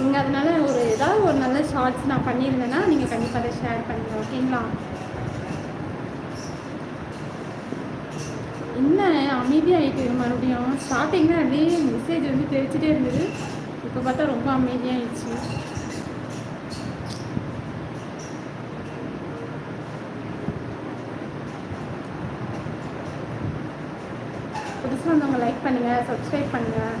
நீங்கள் அதனால ஒரு ஏதாவது ஒரு நல்ல ஷார்ட்ஸ் நான் பண்ணியிருந்தேன்னா நீங்கள் கண்டிப்பாக அதை ஷேர் பண்ணுங்கள் ஓகேங்களா? என்ன அமைதியாகிட்டு மறுபடியும். ஸ்டார்டிங்கில் அப்படியே மெசேஜ் வந்து தெரிச்சுட்டே இருந்தது. இப்போ பார்த்தா ரொம்ப அமைதியாகிடுச்சு புதுசாக வந்தவங்க லைக் பண்ணுங்கள் சப்ஸ்கிரைப் பண்ணுங்கள்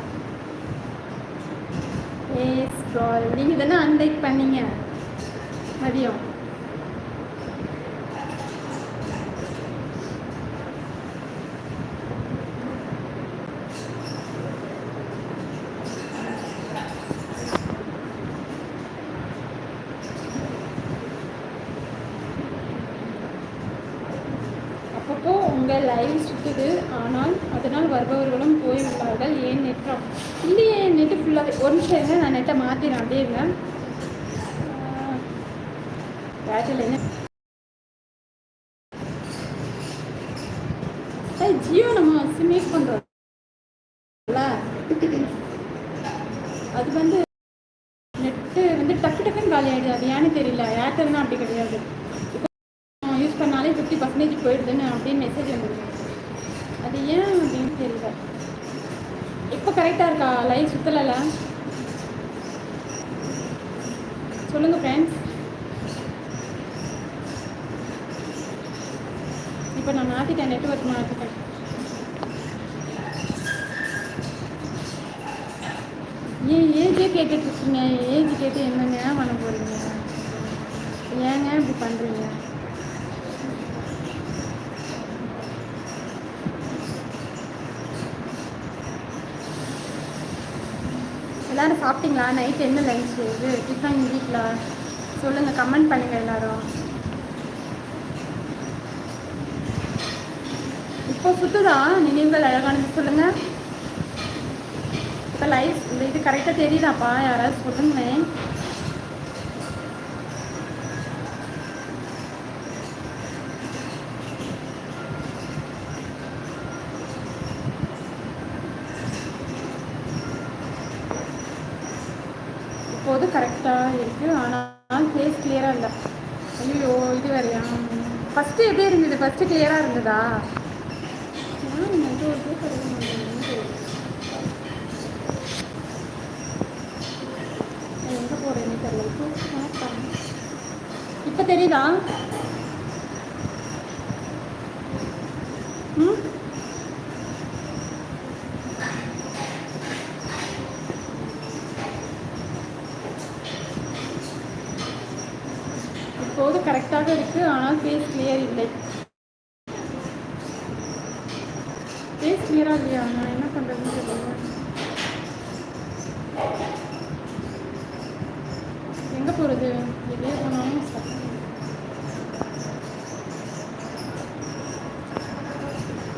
ஏஸ் நீங்கள் தானே அன்லைக் பண்ணீங்க. மதியம். அப்பப்போ உங்கள் லைவ் சுற்றுது ஆனால் அதனால் வருபவர்களும் போய் போய்விட்டார்கள் ஏன் நெட் இல்லையே நெட்டு ஃபுல்லாகவே ஒரு நிமிஷம் இருங்க நான் நெட்டை மாற்றினேன் அப்படியே இருங்க. ஏர்டெல் என்ன? ஏய், ஜியோ நம்ம சிம் யூஸ் பண்ணுறோம்ல அது வந்து நெட்டு வந்து டக்கு டக்குன்னு காலி ஆகிடுது அது ஏன்னு தெரியல ஏர்டெல்னா அப்படி கிடையாது. யூஸ் பண்ணாலே ஃபிஃப்டி பர்சன்டேஜ் போயிடுதுன்னு அப்படின்னு மெசேஜ் வந்துருக்கு அது ஏன் அப்படின்னு தெரியல. இப்போ கரெக்டாக இருக்கா? லைன் சுற்றலைல சொல்லுங்கள் ஃப்ரெண்ட்ஸ் இப்போ நான் மாற்றிட்டேன் நெட்ஒர்க் மாற்றிட்டேன் ஏன் ஏஜே கேட்டுட்ருக்கீங்க ஏஜ் கேட்டு என்னங்க பண்ண போகிறீங்க ஏங்க இப்படி பண்ணுறீங்க எல்லாரும் சாப்பிட்டீங்களா? நைட் என்ன லஞ்ச் இது டிஃபன் வீட்டில் சொல்லுங்கள் கமெண்ட் பண்ணுங்கள் எல்லாரும். இப்போ சுத்துதா நினைவுகள் அழகானது சொல்லுங்கள் இப்போ லைஃப் இந்த இது கரெக்டாக தெரியுதாப்பா? யாராவது சொல்லுங்களேன். இப்போது கரெக்டாக இருக்குது ஆனால் ஃபேஸ் கிளியராக இல்லை. ஐயோ இது வேறையா? ஃபஸ்ட்டு எப்படி இருந்தது? ஃபஸ்ட்டு கிளியராக இருந்ததா? ஒரு எங்கே போகிறேன்னு தெரியல. இப்போ தெரியுதா? ம்? இப்போது கரெக்டாக இருக்கு ஆனால் ஃபேஸ் கிளியர் இல்லை. ஃபேஸ் கிளியராக இல்லையா? நான் என்ன பண்ணுறதுன்னு தெரியல. எங்கே போகிறது வெளியே போனாலும்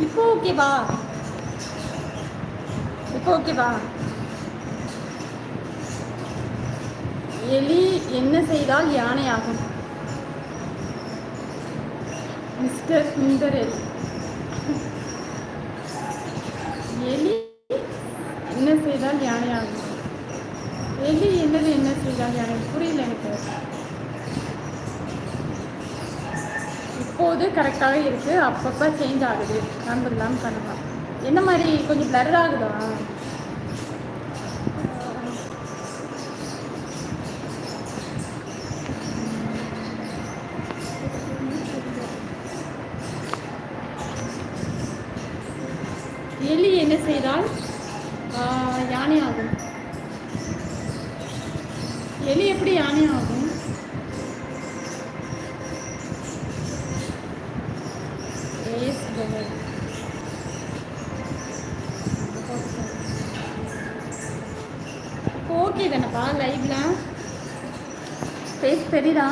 இப்போ ஓகேவா இப்போ ஓகேவா எலி என்ன செய்தால் யானை ஆகும் மிஸ்டர் சுந்தரேஷ். எலி எலி என்ன செய்தால் யானையாகும்? ஆகும் எலி என்னது என்ன செய்தால் யானை புரியல எனக்கு. இப்போது கரெக்டாக இருக்குது அப்பப்போ சேஞ்ச் ஆகுது. நம்பர்லாம் பண்ணலாம். என்ன மாதிரி கொஞ்சம் பிளர் ஆகுதா? எலி என்ன செய்தால் யானை ஆகும் எலி எப்படி யானை ஆகும் ஓகே தானப்பா லைவ்ல ஃபேஸ் தெரியுதா?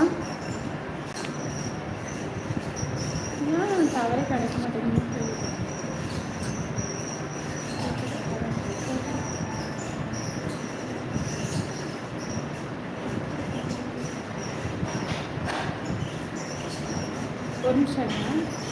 ஏன் தவறே கிடைக்க மாட்டேங்குது. தெரியல. ஒரு